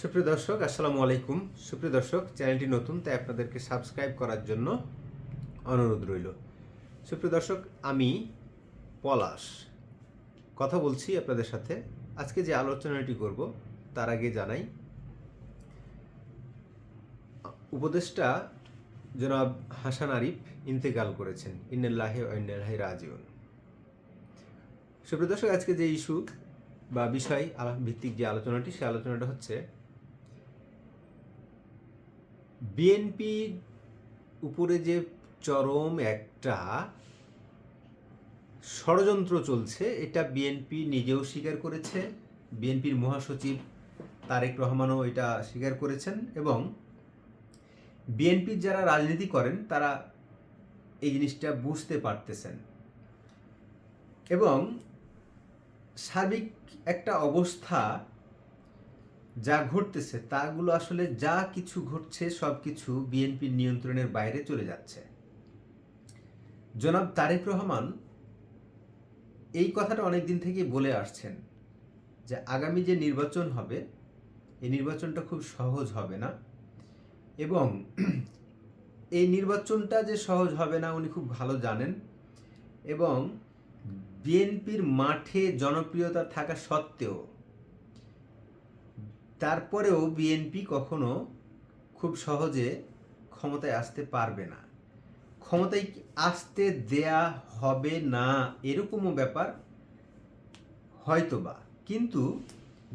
সুপ্রিয় দর্শক, আসসালামু আলাইকুম। সুপ্রিয় দর্শক, চ্যানেলটি নতুন, তাই আপনাদেরকে সাবস্ক্রাইব করার জন্য অনুরোধ রইল। সুপ্রিয় দর্শক, আমি পলাশ। কথা বলছি আপনাদের সাথে। আজকে যে আলোচনাটি করব, তার আগে জানাই, উপদেষ্টা জনাব হাসান আরিফ ইন্তেকাল করেছেন। ইন্নাল্লাহে ইন্নাল্লাহি রাজিউন। সুপ্রিয় দর্শক, আজকে যে ইস্যু বা বিষয় ভিত্তিক যে আলোচনাটি, সে আলোচনাটা হচ্ছে বিএনপির উপরে যে চরম একটা ষড়যন্ত্র চলছে, এটা বিএনপি নিজেও স্বীকার করেছে। বিএনপির মহাসচিব তারেক রহমানও এটা স্বীকার করেছেন এবং বিএনপির যারা রাজনীতি করেন, তারা এই জিনিসটা বুঝতে পারতেছেন। এবং সার্বিক একটা অবস্থা যা ঘটতেছে, তাগুলো আসলে যা কিছু ঘটছে সব কিছু বিএনপির নিয়ন্ত্রণের বাইরে চলে যাচ্ছে। জনাব তারেক রহমান এই কথাটা অনেক দিন থেকেই বলে আসছেন যে আগামী যে নির্বাচন হবে, এই নির্বাচনটা খুব সহজ হবে না এবং এই নির্বাচনটা যে সহজ হবে না উনি খুব ভালো জানেন এবং বিএনপির মাঠে জনপ্রিয়তা থাকা সত্ত্বেও তারপরেও বিএনপি কখনো খুব সহজে ক্ষমতায় আসতে পারবে না। ক্ষমতায় আসতে দেয়া হবে না এরকমও ব্যাপার হয়তোবা। কিন্তু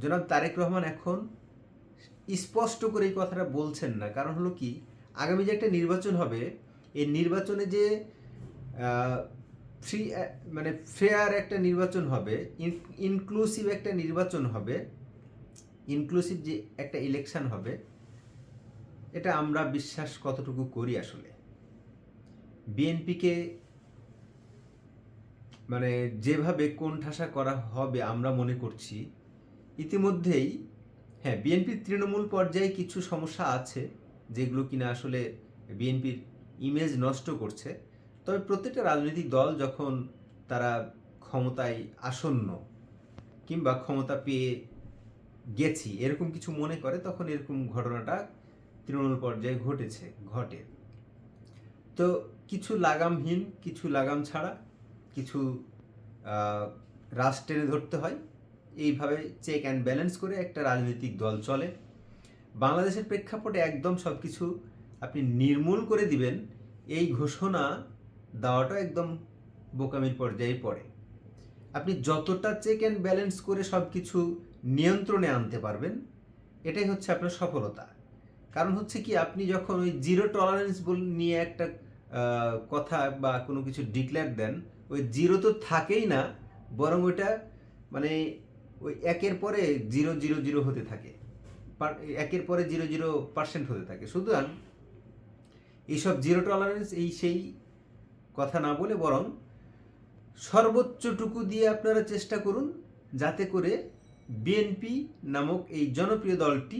জনাব তারেক রহমান এখন স্পষ্ট করে এই কথাটা বলছেন না। কারণ হলো কি, আগামী যে একটা নির্বাচন হবে, এই নির্বাচনে যে ফ্রি মানে ফেয়ার একটা নির্বাচন হবে ইনক্লুসিভ একটা নির্বাচন হবে ইনক্লুসিভ যে একটা ইলেকশন হবে, এটা আমরা বিশ্বাস কতটুকু করি আসলে? বিএনপিকে মানে যেভাবে কোণঠাসা করা হবে আমরা মনে করছি। ইতিমধ্যেই হ্যাঁ বিএনপির তৃণমূল পর্যায়ে কিছু সমস্যা আছে, যেগুলো কিনা আসলে বিএনপির ইমেজ নষ্ট করছে। তবে প্রত্যেকটা রাজনৈতিক দল যখন তারা ক্ষমতায় আসন্ন কিংবা ক্ষমতা পেয়ে গেছি, এরকম কিছু মনে করে তখন এরকম ঘটনাটা তৃণমূল পর্যায়ে ঘটেছে, ঘটে। তো কিছু লাগামহীন, কিছু লাগাম ছাড়া, কিছু রাশ টেনে ধরতে হয়। এইভাবে চেক অ্যান্ড ব্যালেন্স করে একটা রাজনৈতিক দল চলে। বাংলাদেশের প্রেক্ষাপটে একদম সব কিছু আপনি নির্মূল করে দিবেন, এই ঘোষণা দেওয়াটা একদম বোকামির পর্যায়ে পড়ে। আপনি যতটা চেক অ্যান্ড ব্যালেন্স করে সব কিছু নিয়ন্ত্রণে আনতে পারবেন, এটাই হচ্ছে আপনার সফলতা। কারণ হচ্ছে কি, আপনি যখন ওই জিরো টলারেন্স নিয়ে একটা কথা বা কোনো কিছু ডিক্লেয়ার দেন, ওই জিরো তো থাকেই না, বরং ওইটা মানে ওই একের পরে জিরো জিরো জিরো হতে থাকে। একের পরে জিরো জিরো পার্সেন্ট হতে থাকে। সুতরাং এইসব জিরো টলারেন্স এই সেই কথা না বলে বরং সর্বোচ্চটুকু দিয়ে আপনারা চেষ্টা করুন, যাতে করে বিএনপি নামক এই জনপ্রিয় দলটি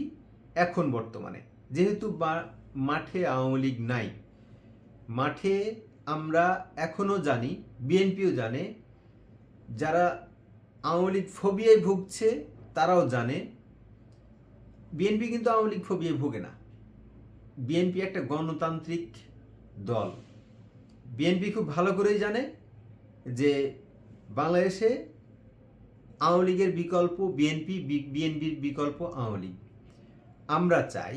এখন বর্তমানে। যেহেতু মাঠে আওয়ামী লীগ নাই, মাঠে আমরা এখনও জানি বিএনপিও জানে, যারা আওয়ামী লীগ ফোবিয়ায় ভুগছে তারাও জানে বিএনপি কিন্তু আওয়ামী লীগ ফোবিয়ায় ভুগে না। বিএনপি একটা গণতান্ত্রিক দল। বিএনপি খুব ভালো করেই জানে যে বাংলাদেশে আওয়ামী লীগের বিকল্প বিএনপি বিএনপির বিকল্প আওয়ামী লীগ। আমরা চাই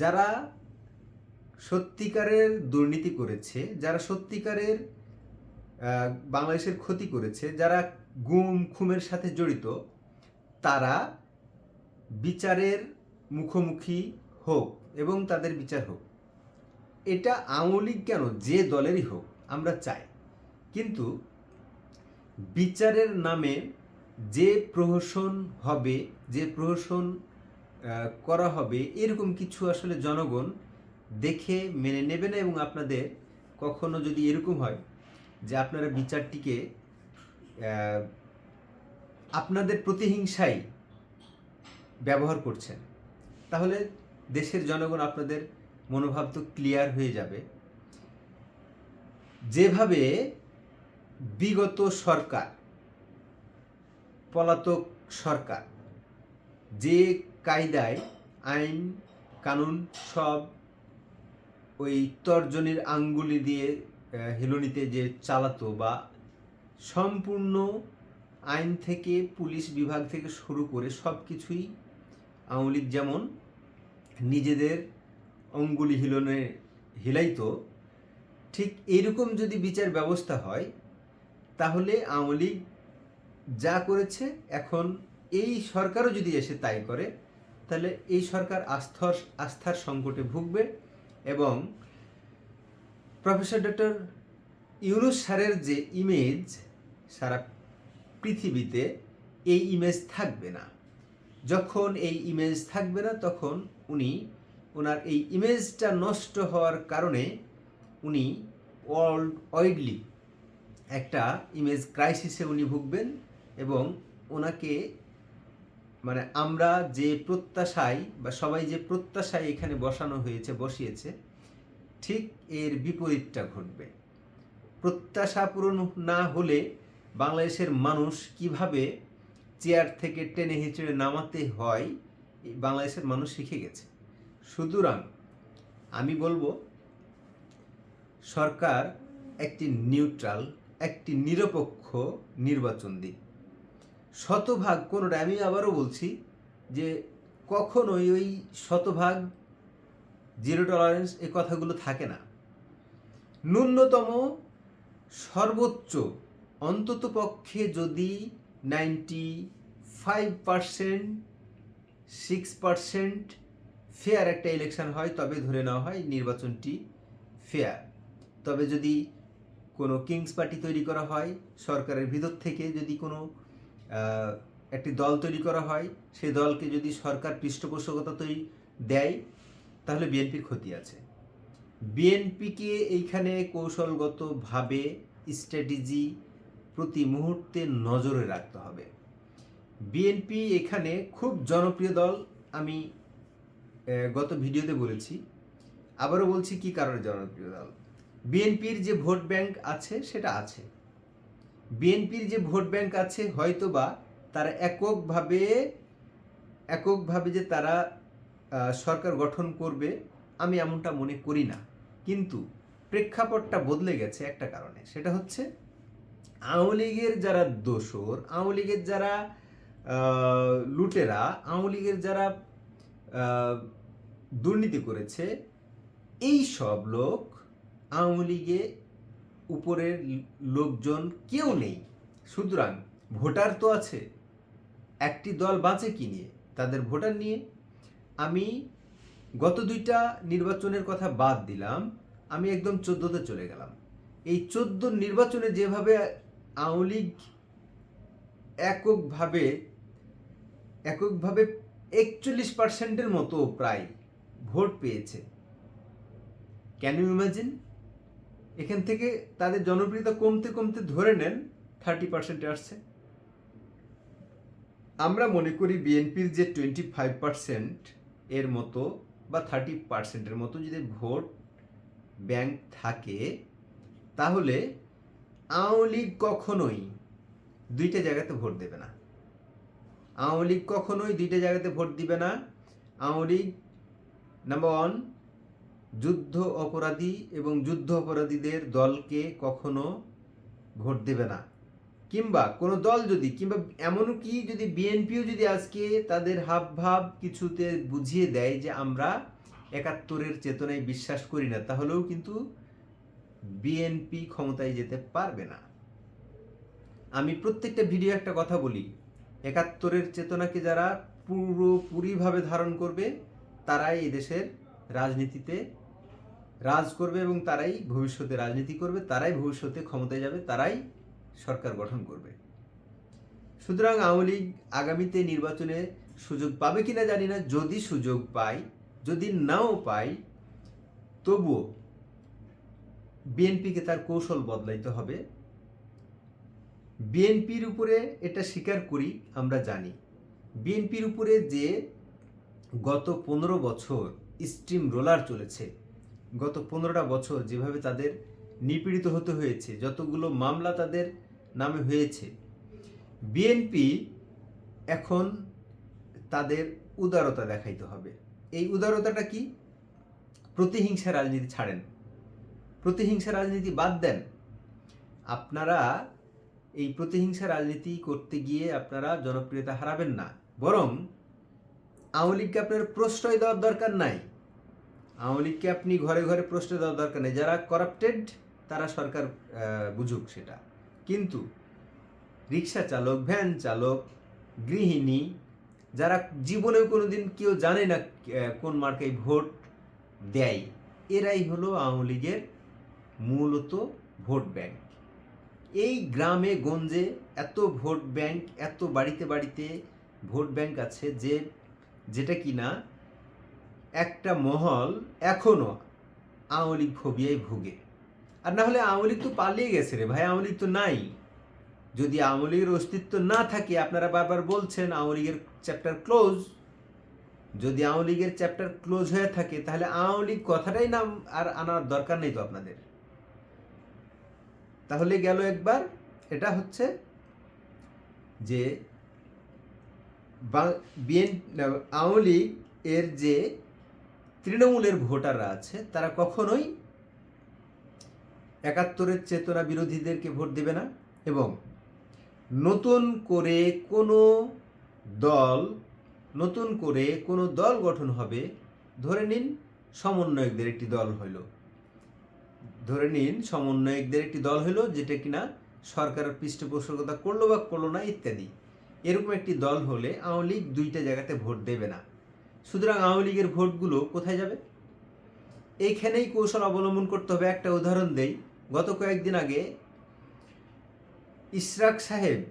যারা সত্যিকারের দুর্নীতি করেছে, যারা সত্যিকারের বাংলাদেশের ক্ষতি করেছে, যারা গুম, খুমের সাথে জড়িত, তারা বিচারের মুখোমুখি হোক এবং তাদের বিচার হোক। এটা আওয়ামী লীগ কেন? যে দলেরই হোক, আমরা চাই। কিন্তু বিচারের নামে যে প্রহসন হবে, যে প্রহসন করা হবে, এরকম কিছু আসলে জনগণ দেখে, মেনে নেবে না এবং আপনাদের কখনো যদি এরকম হয় যে আপনারা বিচারটিকে আপনাদের প্রতিহিংসায় ব্যবহার করছেন, তাহলে দেশের জনগণ আপনাদের মনোভাব তো ক্লিয়ার হয়ে যাবে। যেভাবে বিগত সরকার পলাতক সরকার। যে কায়দায় আইন, কানুন সব ওই তর্জনীর আঙ্গুলি দিয়ে হেলনিতে যে চালাতো বা সম্পূর্ণ আইন থেকে, পুলিশ বিভাগ থেকে শুরু করে সব কিছুই আওয়ামী যেমন নিজেদের অঙ্গুলি হিলনে হিলাইতো, ঠিক এরকম যদি বিচার ব্যবস্থা হয়, তাহলে আওয়ামী যা করেছে, এখন এই সরকারও যদি এসে তাই করে, তাহলে এই সরকার আস্থার আস্থার সংকটে ভুগবে এবং প্রফেসর ডক্টর ইউনুস স্যারের যে ইমেজ সারা পৃথিবীতে, এই ইমেজ থাকবে না। যখন এই ইমেজ থাকবে না, তখন উনি ওনার এই ইমেজটা নষ্ট হওয়ার কারণে উনি ওয়ার্ল্ড ওয়াইডলি একটা ইমেজ ক্রাইসিসে উনি ভুগবেন। এবং ওনাকে মানে আমরা যে প্রত্যাশায় বা সবাই যে প্রত্যাশায় এখানে বসানো হয়েছে, বসিয়েছে, ঠিক এর বিপরীতটা ঘটবে। প্রত্যাশা পূরণ না হলে বাংলাদেশের মানুষ কীভাবে চেয়ার থেকে টেনে হিচড়ে নামাতে হয় বাংলাদেশের মানুষ শিখে গেছে। সুতরাং আমি বলব, সরকার একটি নিউট্রাল, একটি নিরপেক্ষ নির্বাচন দিক। শতভাগ, কোনোটা আমি আবারও বলছি যে কখনোই ওই শতভাগ জিরো টলারেন্স এ কথাগুলো থাকে না। ন্যূনতম সর্বোচ্চ অন্তত পক্ষে যদি ninety five percent six percent fair একটা ইলেকশন হয়, তবে ধরে নেওয়া হয় নির্বাচনটি ফেয়ার তবে যদি কোনো কিংস পার্টি তৈরি করা হয়, সরকারের ভিতর থেকে যদি কোনো একটি দল তৈরি করা হয়, সেই দলকে যদি সরকার পৃষ্ঠপোষকতা তৈরি দেয়, তাহলে বিএনপির ক্ষতি আছে। বিএনপিকে এইখানে কৌশলগতভাবে স্ট্র্যাটেজি প্রতি মুহূর্তে নজরে রাখতে হবে। বিএনপি এখানে খুব জনপ্রিয় দল, আমি গত ভিডিওতে বলেছি। আবারও বলছি কি কারণে জনপ্রিয় দল? বিএনপির যে ভোট ব্যাংক আছে, সেটা আছে। বিএনপির যে ভোট ব্যাংক আছে, হয়তোবা তারা এককভাবে এককভাবে যে তারা সরকার গঠন করবে, আমি এমনটা মনে করি না। কিন্তু প্রেক্ষাপটটা বদলে গেছে একটা কারণে, সেটা হচ্ছে আওয়ামী লীগের যারা দোসর আওয়ামী লীগের যারা লুটেরা, আওয়ামী লীগের যারা দুর্নীতি করেছে, এই সব লোক আওয়ামী লীগে উপরের লোকজন কেউ নেই। সুতরাং ভোটার তো আছে। একটি দল বাঁচে কি নিয়ে? তাদের ভোটার নিয়ে। আমি গত দুইটা নির্বাচনের কথা বাদ দিলাম। আমি একদম চোদ্দোতে চলে গেলাম। এই চোদ্দ নির্বাচনে যেভাবে আওয়ামী লীগ এককভাবে এককভাবে একচল্লিশ পার্সেন্টের মতো প্রায় ভোট পেয়েছে। ক্যান ইউ ইমাজিন এখান থেকে তাদের জনপ্রিয়তা কমতে কমতে ধরে নেন থার্টি পার্সেন্টে আসছে। আমরা মনে করি বিএনপির যে টোয়েন্টি ফাইভ পার্সেন্ট এর মতো বা থার্টি পার্সেন্টের মতো যদি ভোট ব্যাংক থাকে, তাহলে আওয়ামী লীগ কখনোই দুইটা জায়গাতে ভোট দেবে না। আওয়ামী লীগ কখনোই দুইটা জায়গাতে ভোট দিবে না। আওয়ামী লীগ নাম্বার ওয়ান যুদ্ধ অপরাধী এবং যুদ্ধ অপরাধীদের দলকে কখনো ভোট দেবে না। কিংবা কোনো দল যদি, কিংবা এমনকি যদি বিএনপিও যদি আজকে তাদের হাব ভাব কিছুতে বুঝিয়ে দেয় যে আমরা একাত্তরের চেতনায় বিশ্বাস করি না, তাহলেও কিন্তু বিএনপি ক্ষমতায় যেতে পারবে না। আমি প্রত্যেকটা ভিডিও একটা কথা বলি, একাত্তরের চেতনাকে যারা পুরোপুরিভাবে ধারণ করবে, তারাই এদেশের রাজনীতিতে রাজ করবে এবং তারাই ভবিষ্যতে রাজনীতি করবে, তারাই ভবিষ্যতে ক্ষমতায় যাবে, তারাই সরকার গঠন করবে। সুতরাং আওয়ামী লীগ আগামীতে নির্বাচনে সুযোগ পাবে কিনা জানি না। যদি সুযোগ পায়, যদি নাও পায়, তবুও বিএনপিকে তার কৌশল বদলাইতে হবে। বিএনপির উপরে এটা স্বীকার করি, আমরা জানি। বিএনপির উপরে যে গত পনেরো বছর স্ট্রিম রোলার চলেছে গত পনেরোটা বছর যেভাবে তাদের নিপীড়িত হতে হয়েছে, যতগুলো মামলা তাদের নামে হয়েছে বিএনপি এখন তাদের উদারতা দেখাইতে হবে। এই উদারতাটা কি? প্রতিহিংসা রাজনীতি ছাড়েন। প্রতিহিংসা রাজনীতি বাদ দেন। আপনারা এই প্রতিহিংসা রাজনীতি করতে গিয়ে আপনারা জনপ্রিয়তা হারাবেন না। বরং আওয়ামী লীগকে আপনার প্রশ্রয় দেওয়ার দরকার নাই। আওয়ামী লীগকে আপনি ঘরে ঘরে প্রশ্রয় দেওয়ার দরকার নেই। যারা করাপ্টেড তারা সরকার বুঝুক সেটা। কিন্তু রিক্সা চালক ভ্যান চালক, গৃহিণী, যারা জীবনেও কোনো দিন কেউ জানে না কোন মার্কায় ভোট দেয়, এরাই হলো আওয়ামী লীগের মূলত ভোট ব্যাংক। এই গ্রামে, গঞ্জে এত ভোট ব্যাংক, এত বাড়িতে বাড়িতে ভোট ব্যাংক আছে যে, যেটা কিনা একটা মহল এখনও আওয়ামী লীগ ফোবিয়ায় ভুগে। আর না হলে আওয়ামী লীগ তো পালিয়ে গেছে রে ভাই, আওয়ামী লীগ তো নাই। যদি আওয়ামী লীগের অস্তিত্ব না থাকে, আপনারা বারবার বলছেন আওয়ামী লীগের চ্যাপ্টার ক্লোজ যদি আওয়ামী লীগের চ্যাপ্টার ক্লোজ হয়ে থাকে, তাহলে আওয়ামী লীগ কথাটাই নাম আর আনার দরকার নেই তো আপনাদের। তাহলে গেল একবার, এটা হচ্ছে যে বিএন আওয়ামী লীগ এর যে তৃণমূলের ভোটাররা আছে, তারা কখনোই একাত্তরের চেতনা বিরোধীদেরকে ভোট দেবে না এবং নতুন করে কোনো দল, নতুন করে কোনো দল গঠন হবে, ধরে নিন সমন্বয়কদের একটি দল হইল। ধরে নিন সমন্বয়কদের একটি দল হইল যেটা কিনা সরকারের পৃষ্ঠপোষকতা করল বা করল না ইত্যাদি। এরকম একটি দল হলে আওয়ামী লীগ দুইটা জায়গাতে ভোট দেবে না। সুতরাং আওয়ামী লীগের ভোটগুলো কোথায় যাবে? এইখানেই কৌশল অবলম্বন করতে হবে। একটা উদাহরণ দেই। গত কয়েকদিন আগে ইশরাক সাহেব,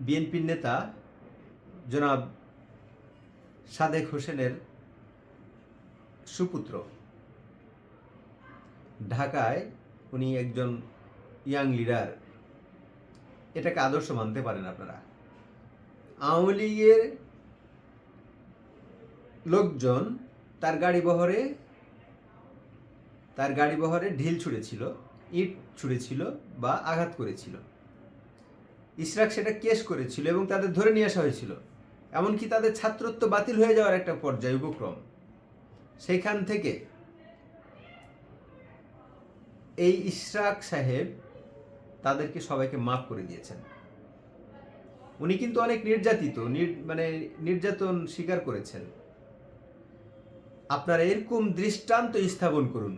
বিএনপির নেতা, জনাব সাদেক হোসেনের সুপুত্র। ঢাকায় উনি একজন ইয়াং লিডার। এটাকে আদর্শ মানতে পারেন আপনারা। আওয়ামী লীগের লোকজন তার গাড়ি বহরে, তার গাড়ি বহরে ঢিল ছুঁড়েছিল, ইট ছুঁড়েছিল বা আঘাত করেছিল। ইশরাক সেটা কেস করেছিল এবং তাদের ধরে নিয়ে আসা হয়েছিল। এমনকি তাদের ছাত্রত্ব বাতিল হয়ে যাওয়ার একটা পর্যায়, উপক্রম। সেইখান থেকে এই ইশরাক সাহেব তাদেরকে সবাইকে মাফ করে দিয়েছেন। উনি কিন্তু অনেক নির্যাতিত, নির- মানে নির্যাতন স্বীকার করেছেন। আপনারা এরকম দৃষ্টান্ত স্থাপন করুন।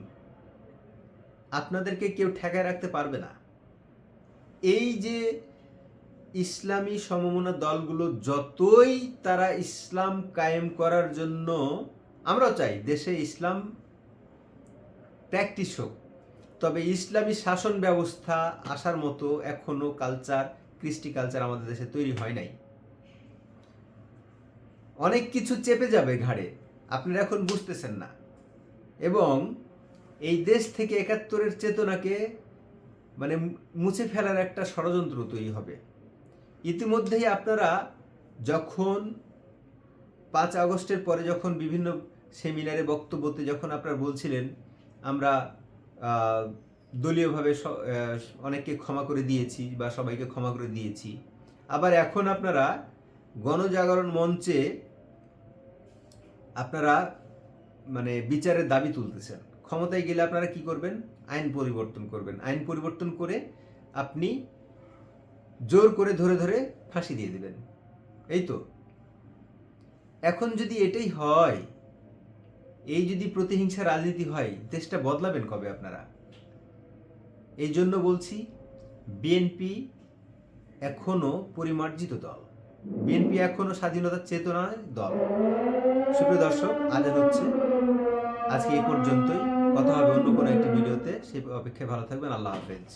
আপনাদেরকে কেউ ঠেকায় রাখতে পারবে না। এই যে ইসলামী সমমনা দলগুলো যতই তারা ইসলাম কায়েম করার জন্য, আমরাও চাই দেশে ইসলাম প্র্যাকটিস হোক। তবে ইসলামী শাসন ব্যবস্থা আসার মতো এখনও কালচার, কৃষ্টি কালচার আমাদের দেশে তৈরি হয় নাই। অনেক কিছু চেপে যাবে ঘাড়ে। আপনারা এখন বুঝতেছেন না। এবং এই দেশ থেকে একাত্তরের চেতনাকে মানে মুছে ফেলার একটা ষড়যন্ত্র তৈরি হবে। ইতিমধ্যেই আপনারা যখন পাঁচ আগস্টের পরে যখন বিভিন্ন সেমিনারে বক্তব্যতে যখন আপনারা বলছিলেন, আমরা দলীয়ভাবে অনেককে ক্ষমা করে দিয়েছি বা সবাইকে ক্ষমা করে দিয়েছি। আবার এখন আপনারা গণজাগরণ মঞ্চে আপনারা মানে বিচারের দাবি তুলতেছেন। ক্ষমতায় গেলে আপনারা কি করবেন? আইন পরিবর্তন করবেন। আইন পরিবর্তন করে আপনি জোর করে ধরে ধরে ফাঁসি দিয়ে দেবেন। এই তো। এখন যদি এটাই হয়, এই যদি প্রতিহিংসা রাজনীতি হয়, দেশটা বদলাবেন কবে আপনারা? এই জন্য বলছি, বিএনপি এখনও পরিমার্জিত দল। বিএনপি এখনও স্বাধীনতার চেতনায় দল। সুপ্রিয় দর্শক আজান হচ্ছে আজকে এ পর্যন্তই। কথা হবে অন্য কোনো একটি ভিডিওতে। সে অপেক্ষায় ভালো থাকবেন। আল্লাহ হাফেজ।